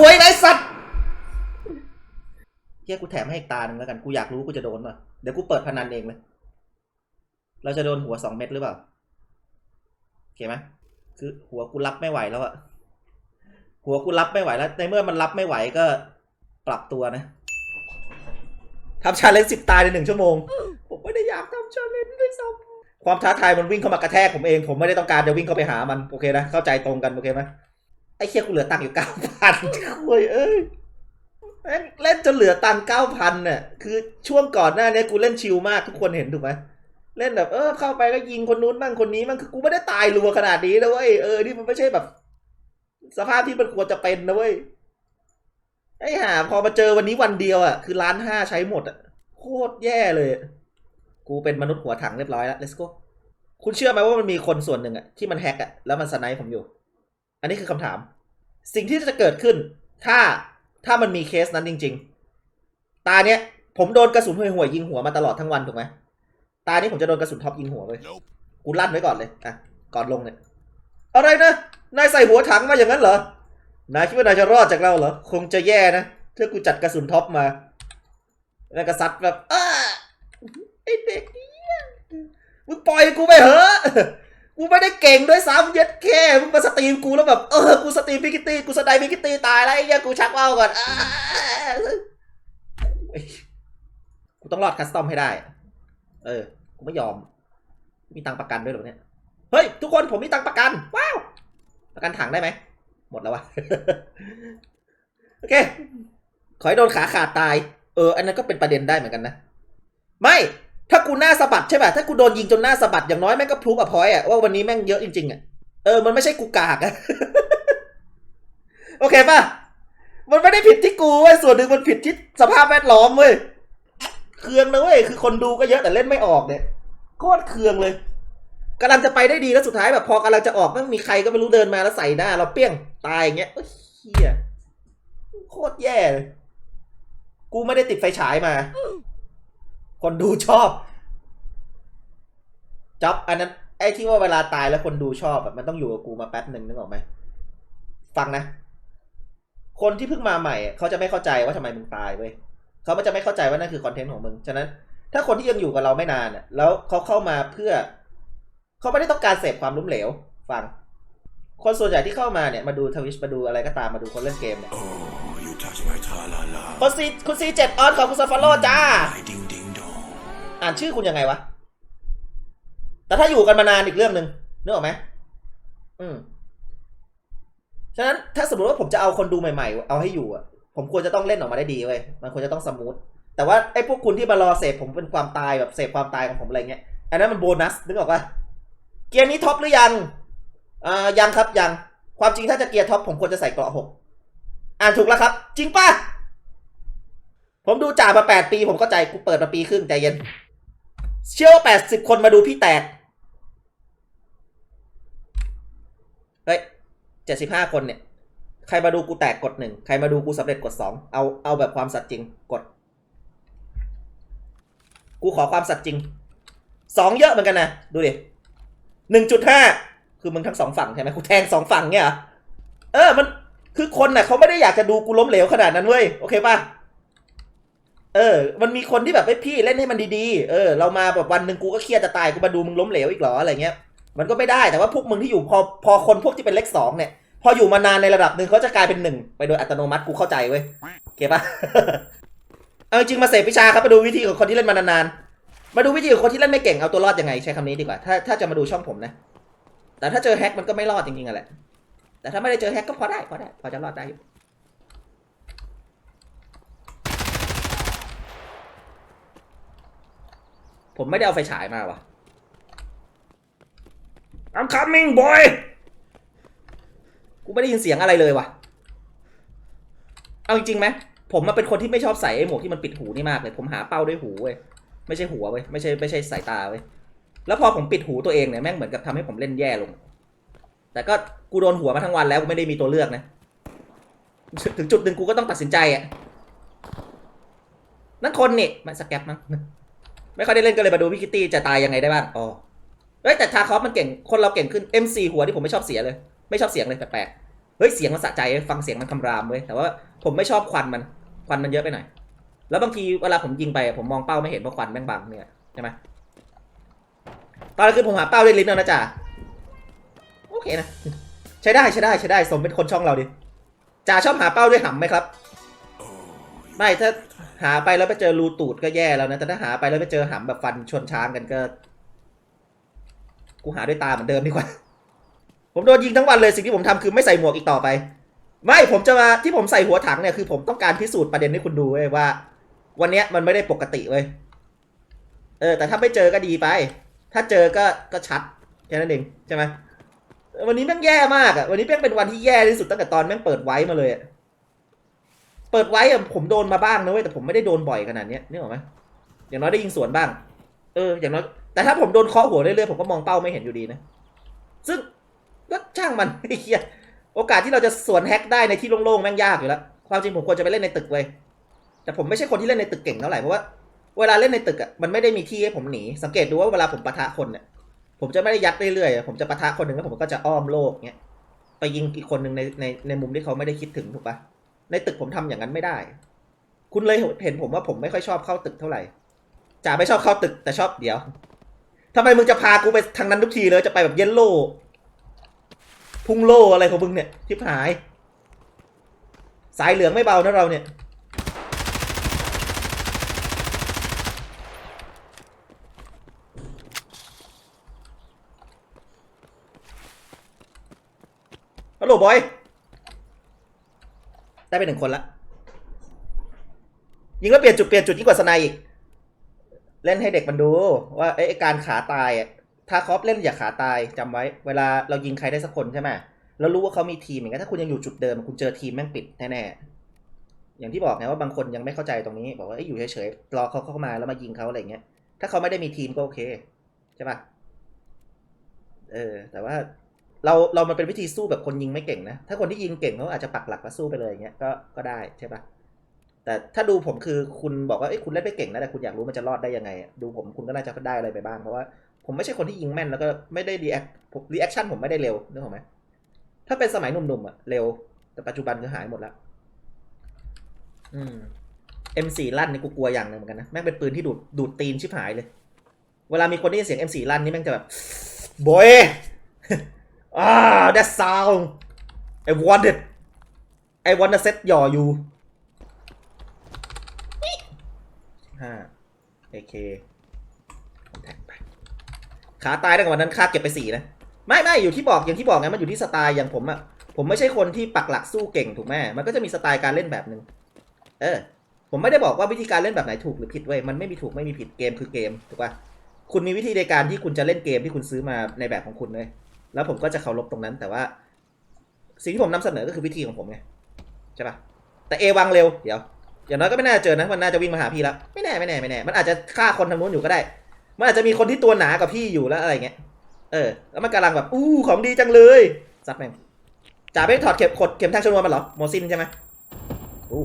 หวยไรสัตว์เฮียกูแถมให้อีกตาหนึ่งแล้วกัน กูอยากรู้กูจะโดนป่ะ เดี๋ยวกูเปิดพนันเองเลย เราจะโดนหัวสองเม็ดหรือเปล่าโอเคไหมคือหัวกูรับไม่ไหวแล้วอะหัวกูรับไม่ไหวแล้ว ในเมื่อมันรับไม่ไหวก็ปรับตัวนะทำชาเลนจ์สิบตายในหนึ่งชั่วโมง ผมไม่ได้อยากทำชาเลนจ์ด้วยซ้ำความท้าทายมันวิ่งเข้ามากระแทกผมเอง ผมไม่ได้ต้องการจะวิ่งเข้าไปหามัน โอเคนะ เข้าใจตรงกัน โอเคไหม ไอ้เคียกูเหลือตังค์อยู่เก้าพันคุยเอ้ยเล่นจนเหลือตังค์เก้าพันเนี่ยคือช่วงก่อนหน้านี้กูเล่นชิลมากทุกคนเห็นถูกไหมเล่นแบบเออเข้าไปก็ยิงคนนู้นบ้างคนนี้บ้างคือกูไม่ได้ตายรัวขนาดนี้นะเว้ยเออนี่มันไม่ใช่แบบ สภาพที่มันควรจะเป็นนะเว้ยไอ้ห่าพอมาเจอวันนี้วันเดียวอะคือล้านห้าใช้หมดอะโคตรแย่เลย กูเป็นมนุษย์หัวถังเรียบร้อยแล้ว let's go คุณเชื่อไหมว่ามันมีคนส่วนหนึ่งอะที่มันแฮกอะแล้วมันสไนป์ผมอยู่ อันนี้คือคำถาม สิ่งที่จะเกิดขึ้น ถ้าถ้ามันมีเคสนั้นจริง ๆ ตาเนี้ยผมโดนกระสุนห่วยๆยิงหัวมาตลอดทั้งวันถูกไหมตานี้ผมจะโดนกระสุนท็อปยิงหัวเลย Nope. กูลั่นไว้ก่อนเลยอะก่อนลงเนี่ยอะไรนะนายใส่หัวถังมาอย่างนั้นเหรอนายคิดว่านายจะรอดจากเราเหรอคงจะแย่นะถ้ากูจัดกระสุนท็อปมา แล้วก็ซัดแบบอ้าไอเด็กเนี่ยมึงปล่อยกูไปเหอะ กูไม่ได้เก่งด้วยซ้ำเย็ดแค่มึงมาสตรีมกูแล้วแบบเออกูสตรีมพิกิตี้กูสไนด์พิกิตี้ตายแล้วไอ้เหี้ยกูชักว่าวก่อนอ้ากูต้องรอดคัสตอมให้ได้ เออ กูไม่ยอม มีตังประกันด้วยหรอเนี่ย เฮ้ย ทุกคนผมมีตังประกัน ว้าว ประกันถังได้ไหม หมดแล้ววะ โอเค ขอให้โดนขาขาดตาย เออ อันนั้นก็เป็นประเด็นได้เหมือนกันนะ ไม่ ถ้ากูหน้าสะบัดใช่ป่ะถ้ากูโดนยิงจนหน้าสะบัดอย่างน้อยแม่งก็พรูฟอะพอยอะว่าวันนี้แม่งเยอะจริงๆอะเออมันไม่ใช่กูกากอะโอเคป่ะมันไม่ได้ผิดที่กูเว้ยส่วนหนึ่งมันผิดที่สภาพแวดล้อมเว้ยเคืองนะเว้ยคือคนดูก็เยอะแต่เล่นไม่ออกเนี่ยโคตรเคืองเลยกำลังจะไปได้ดีแล้วสุดท้ายแบบพอกำลังจะออกมันมีใครก็ไม่รู้เดินมาแล้วใส่หน้า เราเปี้ยงตายอย่างเงี้ยเอ้เฮียโคตรแย่เลยกูไม่ได้ติดไฟฉายมา คนดูชอบจ็อบอันนั้นไอ้ที่ว่าเวลาตายแล้วคนดูชอบแบบมันต้องอยู่กับกูมาแป๊บหนึ่งนึกออกไหมฟังนะ คนที่เพิ่งมาใหม่อะเขาจะไม่เข้าใจว่าทำไมมึงตายเว้ยเขาจะไม่เข้าใจว่านั่นคือคอนเทนต์ของมึงฉะนั้น ถ้าคนที่ยังอยู่กับเราไม่นานอะ แล้วเขาเข้ามาเพื่อ เขาไม่ได้ต้องการเสพความล้มเหลว ฟัง คนส่วนใหญ่ที่เข้ามาเนี่ยมาดูทวิชมาดูอะไรก็ตามมาดูคนเล่นเกมเนี่ย Oh, you touch my tra-la-la. คนซีคุณซีเจ็ดออนขอบคุณซาฟาโลจ้า อ่านชื่อคุณยังไงวะ แต่ถ้าอยู่กันมานานอีกเรื่องหนึ่งนึกออกไหมอืมฉะนั้นถ้าสมมติว่าผมจะเอาคนดูใหม่ๆ เอาให้อยู่อะ ผมควรจะต้องเล่นออกมาได้ดีเว้ย มันควรจะต้องสมูท แต่ว่าไอ้พวกคุณที่มารอเสพผมเป็นความตายแบบเสพความตายของผมอะไรเงี้ย อันนั้นมันโบนัสนึกออกปะเกียร์นี้ท็อปหรือยังอ่ายังครับยัง ความจริงถ้าจะเกียร์ท็อปผมควรจะใส่เกราะหกอ่านถูกแล้วครับ จริงป่ะ ผมดูจ่ามาแปดปี ผมเข้าใจกูเปิดมาปีครึ่งใจเย็น เชื่อว่าแปดสิบคนมาดูพี่แตก เฮ้ยเจ็ดสิบห้าคนเนี่ย ใครมาดูกูแตกกดหนึ่ง ใครมาดูกูสำเร็จกดสอง เอาเอาแบบความสัตย์จริงกด กูขอความสัตย์จริง สองเยอะเหมือนกันนะ ดูดิหนึ่งจุดห้า คือมึงทั้งสองฝั่งใช่ไหมกูแทงสองฝั่งเนี่ยเอออมัน คือคนน่ะเขาไม่ได้อยากจะดูกูล้มเหลวขนาดนั้นเว้ย โอเคป่ะ เออ มันมีคนที่แบบไอ้พี่เล่นให้มันดีๆ เออ เรามาแบบวันหนึ่งกูก็เครียดจะตาย กูมาดูมึงล้มเหลวอีกหรออะไรเงี้ย มันก็ไม่ได้ แต่ว่าพวกมึงที่อยู่พอพอคนพวกที่เป็นเลขสองเนี่ย พออยู่มานานในระดับหนึ่งเขาจะกลายเป็นหนึ่งไปโดยอัตโนมัติกูเข้าใจเว้ยโอเคปะเอาจริงมาเสพวิชาครับมาดูวิธีของคนที่เล่นมานานๆ มาดูวิธีของคนที่เล่นไม่เก่งเอาตัวรอดยังไงใช้คำนี้ดีกว่า ถ้าถ้าจะมาดูช่องผมนะ แต่ถ้าเจอแฮกมันก็ไม่รอดจริงๆอะแหละ แต่ถ้าไม่ได้เจอแฮกก็พอได้พอได้พอจะรอดได้อยู่ ผมไม่ได้เอาไฟฉายมาวะ I'm coming boy กูไม่ได้ยินเสียงอะไรเลยวะเอาจริงๆไหมผมมาเป็นคนที่ไม่ชอบใส่ไอ้หมวกที่มันปิดหูนี่มากเลย ผมหาเป้าด้วยหูเว้ย ไม่ใช่หัวเว้ย ไม่ใช่ไม่ใช่สายตาเว้ย แล้วพอผมปิดหูตัวเองเนี่ยแม่งเหมือนกับทำให้ผมเล่นแย่ลง แต่ก็กูโดนหัวมาทั้งวันแล้วกูไม่ได้มีตัวเลือกนะ ถึงจุดหนึ่งกูก็ต้องตัดสินใจอะ นั่นคนนี่มันสแกปมั้ง ไม่ค่อยได้เล่นก็เลยมาดูพี่คิตตี้จะตายยังไงได้บ้างอ๋อเฮ้ยแต่ทาคอฟมันเก่งคนเราเก่งขึ้น M4 หัวที่ผมไม่ชอบเสียเลย ไม่ชอบเสียงเลยแปลกๆเฮ้ยเสียงมันสะใจฟังเสียงมันคำรามเว้ยแต่ว่าผมไม่ชอบควันมันควันมันเยอะไปหน่อยแล้วบางทีเวลาผมยิงไปผมมองเป้าไม่เห็นเพราะควันแม่งบังเนี่ยใช่ไหมตอนนั้นคือผมหาเป้าด้วยลิ้นแล้วนะจ๊ะโอเคนะใช้ได้ใช้ได้ใช้ได้สมเป็นคนช่องเราดิจ่าชอบหาเป้าด้วยหำไหมครับ ไม่ถ้าหาไปแล้วไปเจอรูตูดก็แย่แล้วนะแต่ถ้าหาไปแล้วไปเจอหำแบบฟันชนช้างกันก็ กูหาด้วยตาเหมือนเดิมดีกว่า ผมโดนยิงทั้งวันเลยสิ่งที่ผมทำคือไม่ใส่หมวกอีกต่อไป ไม่ผมจะมาที่ผมใส่หัวถังเนี่ยคือผมต้องการพิสูจน์ประเด็นให้คุณดูเว้ยว่า วันเนี้ยมันไม่ได้ปกติเว้ยเออแต่ถ้าไม่เจอก็ดีไป ถ้าเจอก็ก็ชัดแค่นั้นเองใช่ไหมวันนี้แม่งแย่มากอะวันนี้แม่งเป็นวันที่แย่ที่สุดตั้งแต่ตอนแม่งเปิดไว้มาเลยอะ เปิดไว้อะผมโดนมาบ้างนะเว้ยแต่ผมไม่ได้โดนบ่อยขนาดเนี้ยนึกออกไหมอย่างน้อยได้ยิงสวนบ้าง เออ อย่างน้อยแต่ถ้าผมโดนเคาะหัวเรื่อยๆผมก็มองเป้าไม่เห็นอยู่ดีนะ ซึ่งก็ช่างมันไอ้เหี้ยโอกาสที่เราจะสวนแฮกได้ในที่โล่งๆแม่งยากอยู่แล้วความจริงผมควรจะไปเล่นในตึกเว้ยแต่ผมไม่ใช่คนที่เล่นในตึกเก่งเท่าไหร่เพราะว่าเวลาเล่นในตึกอะมันไม่ได้มีที่ให้ผมหนีสังเกตดูว่าเวลาผมปะทะคนเนี่ยผมจะไม่ได้ยัดเรื่อยๆผมจะปะทะคนหนึ่งแล้วผมก็จะอ้อมโลกเงี้ยไปยิงอีกคนหนึ่งในในในมุมที่เขาไม่ได้คิดถึงถูกปะ ในตึกผมทำอย่างนั้นไม่ได้ คุณเลยเห็นผมว่าผมไม่ค่อยชอบเข้าตึกเท่าไหร่จ่าไม่ชอบเข้าตึกแต่ชอบเดี๋ยวทำไมมึงจะพากูไปทางนั้นทุกทีเลยจะไปแบบเยลโล่พุ่งโล่อะไรของมึงเนี่ยทิพหาย สายเหลืองไม่เบานะเราเนี่ย ฮัลโหลบอย ได้ไปหนึ่งคนละยิงแล้วเปลี่ยนจุดเปลี่ยนจุดยิ่งกว่าสไนอีกเล่นให้เด็กมันดูว่าไอ้การขาตายอะถ้าคอปเล่นอย่าขาตายจำไว้ เวลาเรายิงใครได้สักคนใช่ไหมแล้วรู้ว่าเขามีทีมอย่างเงี้ถ้าคุณยังอยู่จุดเดิมคุณเจอทีมแม่งปิดแน่ๆอย่างที่บอกไงว่าบางคนยังไม่เข้าใจตรงนี้ บอกว่าเอ้อยู่เฉยๆรอเขาเข้ามาแล้วมายิงเขาอะไรเงี้ยถ้าเขาไม่ได้มีทีมก็โอเคใช่ปะเออ แต่ว่า เราเรามันเป็นวิธีสู้แบบคนยิงไม่เก่งนะ ถ้าคนที่ยิงเก่งเขาอาจจะปักหลักแล้วสู้ไปเลยอย่างเงี้ยก็ก็ได้ใช่ปะแต่ถ้าดูผมคือคุณบอกว่าเอ้ยคุณเล่นไม่เก่งนะแต่คุณอยากรู้มันจะรอดได้ยังไง ดูผมคุณก็น่าจะได้อะไรไปบ้างเพราะว่าผมไม่ใช่คนที่ยิงแม่นแล้วก็ไม่ได้รีแอครีแอคชั่นผมไม่ได้เร็วนึกออกไหมถ้าเป็นสมัยหนุ่มๆอะเร็ว แต่ปัจจุบันคือหายหมดแล้วอืม M4 ลั่นนี่กูกลัวอย่างหนึ่งเหมือนกันนะแม่งเป็นปืนที่ดูดดูดตีนชิบหายเลย เวลามีคนได้ยินเสียง M4 ลั่นนี่แม่งจะแบบโบย อ่า that sound I want it I want to set ย่ออยู่ห้า AK แท็กไปขาตายตั้งแต่วันนั้นค่าเก็บไปสี่นะ ไม่ไม่อยู่ที่บอกอย่างที่บอกไงมันอยู่ที่สไตล์อย่างผมอะผมไม่ใช่คนที่ปักหลักสู้เก่งถูกไหมมันก็จะมีสไตล์การเล่นแบบหนึ่งเออ ผมไม่ได้บอกว่าวิธีการเล่นแบบไหนถูกหรือผิดเว้ยมันไม่มีถูกไม่มีผิดเกมคือเกมถูกป่ะคุณมีวิธีในการที่คุณจะเล่นเกมที่คุณซื้อมาในแบบของคุณเลย แล้วผมก็จะเคารพตรงนั้น แต่ว่า สิ่งที่ผมนำเสนอก็คือวิธีของผมไงใช่ป่ะแต่เอวังเร็วเดี๋ยวอย่างน้อยก็ไม่น่าจะเจอนะมันน่าจะวิ่งมาหาพี่แล้วไม่แน่ไม่แน่ไม่แน่ มันอาจจะฆ่าคนทางนู้นอยู่ก็ได้ มันอาจจะมีคนที่ตัวหนากว่าพี่อยู่แล้วอะไรเงี้ยเออแล้วมันกำลังแบบอู้ของดีจังเลยซัดแม่งจ่าไปถอดเข็มขดเข็มทางชนวนมันเหรอโมซินใช่ไหมอู้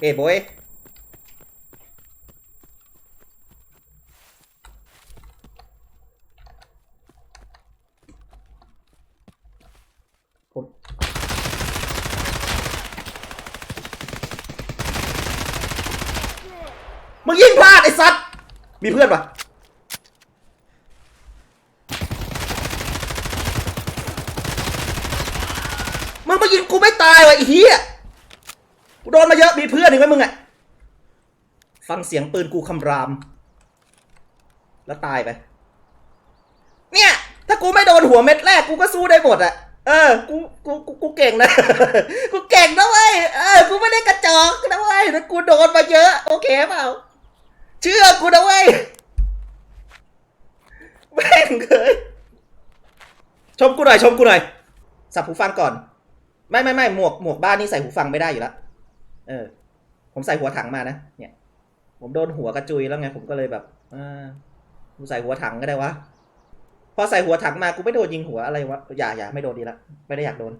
เอ้บอย มึงยิงพลาดไอ้สัตว์มีเพื่อนปะมึงมายิงกูไม่ตายวะไอ้เหี้ยกูโดนมาเยอะมีเพื่อนถึงไหมมึงอะฟังเสียงปืนกูคำราม แล้วตายไป เนี่ย ถ้ากูไม่โดนหัวเม็ดแรกกูก็สู้ได้หมดอะเออ กู กู กู กูเก่งนะ กูเก่งนะเว้ย เออ กูไม่ได้กระจอกนะเว้ยแต่กูโดนมาเยอะ โอเคเปล่า เชื่อกูนะเว้ยแม่งเคยชมกูหน่อยชมกูหน่อยสับหูฟังก่อน ไม่ไม่ไม่หมวกหมวกบ้านนี่ใส่หูฟังไม่ได้อยู่แล้วเออ ผมใส่หัวถังมานะเนี่ย ผมโดนหัวกระจุยแล้วไงผมก็เลยแบบอ่ากูใส่หัวถังก็ได้วะพอใส่หัวถังมากูไม่โดนยิงหัวอะไรวะอย่าอย่าไม่โดนดีละไม่ได้อยากโดน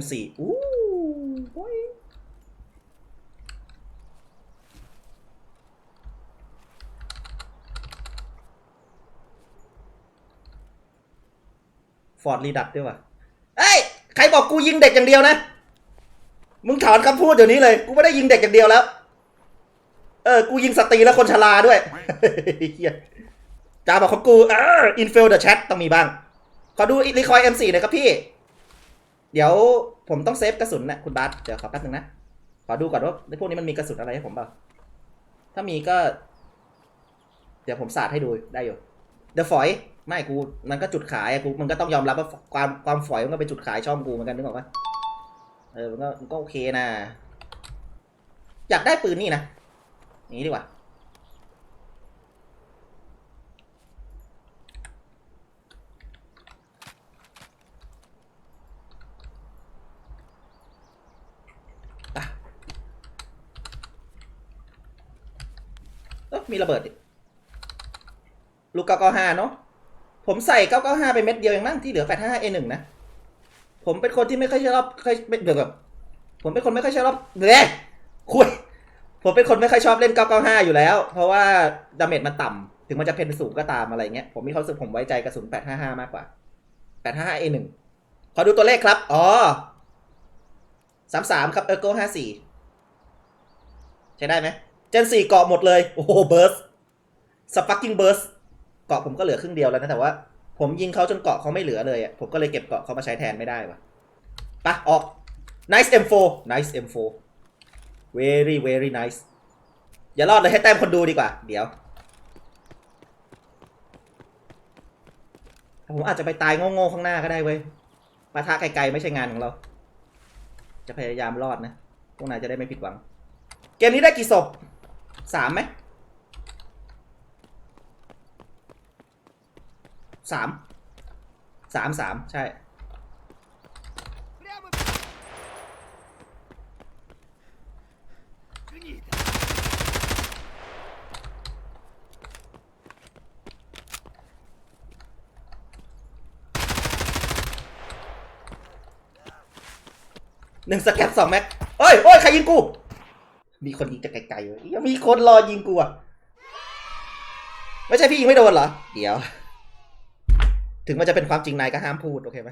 M4 อู้โอ้ยฟอร์ดรีดัตด้วยวะเอ้ย ใครบอกกูยิงเด็กอย่างเดียวนะ มึงถอนคำพูดเดี๋ยวนี้เลย กูไม่ได้ยิงเด็กอย่างเดียวแล้ว เออ กูยิงสตรีและคนชราด้วยเหี้ยจาบอกของกูเอออินฟิลเดอะแชทต้องมีบ้าง ขอดูรีคอย M4 หน่อยครับพี่ เดี๋ยวผมต้องเซฟกระสุนนะคุณบาสเดี๋ยวขอแป๊บนึงนะ ขอดูก่อนว่าในพวกนี้มันมีกระสุนอะไรให้ผมเปล่า ถ้ามีก็ เดี๋ยวผมสาดให้ดูได้อยู่ เดอะฝอย ไม่กู มันก็จุดขายอะกูมันก็ต้องยอมรับว่าความความฝอยมันก็เป็นจุดขายช่องกูเหมือนกันนึกออกปะเออมันก็มันก็โอเคนะ อยากได้ปืนนี่นะ นี้ดีกว่า อะเอ้อ มีระเบิดดิลูก995เก้าห้าเนาะผมใส่995ไปเม็ดเดียวเองมั้งที่เหลือ 855A1 นะ ผมเป็นคนที่ไม่ค่อยชอบค่อยเดี๋ยวแบบผมเป็นคนไม่ค่อยชอบเน่คุยผมเป็นคนไม่ค่อยชอบเล่น995อยู่แล้ว เพราะว่าดาเมจมันต่ำถึงมันจะเพนสูงก็ตามอะไรเงี้ยผมมีความรู้สึกผมไว้ใจกระสุน855มากกว่า 855A1 ขอดูตัวเลขครับ อ๋อ33ครับเออร์โก้54ใช้ได้ไหม จน4เกาะหมดเลย โอ้โหเบิร์สสปักกิ้งเบิร์สเกาะผมก็เหลือครึ่งเดียวแล้วนะแต่ว่า ผมยิงเขาจนเกาะเขาไม่เหลือเลยอะผมก็เลยเก็บเกาะเขามาใช้แทนไม่ได้วะปะออก nice M4 nice M4 very very nice อย่ารอดเลยให้แต้มคนดูดีกว่า เดี๋ยว ผมอาจจะไปตายโง่ๆข้างหน้าก็ได้เว้ยปะทะไกลๆไม่ใช่งานของเรา จะพยายามรอดนะ พวกนายจะได้ไม่ผิดหวัง เกมนี้ได้กี่ศพ สามไหมสามสามสามใช่ หนึ่งสแคปสองแม็กเอ้ย โอ้ย ใครยิงกู มีคนยิงจากไกลๆเลยยังมีคนรอยิงกูอะ ไม่ใช่พี่ยิงไม่โดนเหรอ เดี๋ยว ถึงมันจะเป็นความจริงนายก็ห้ามพูด โอเคไหม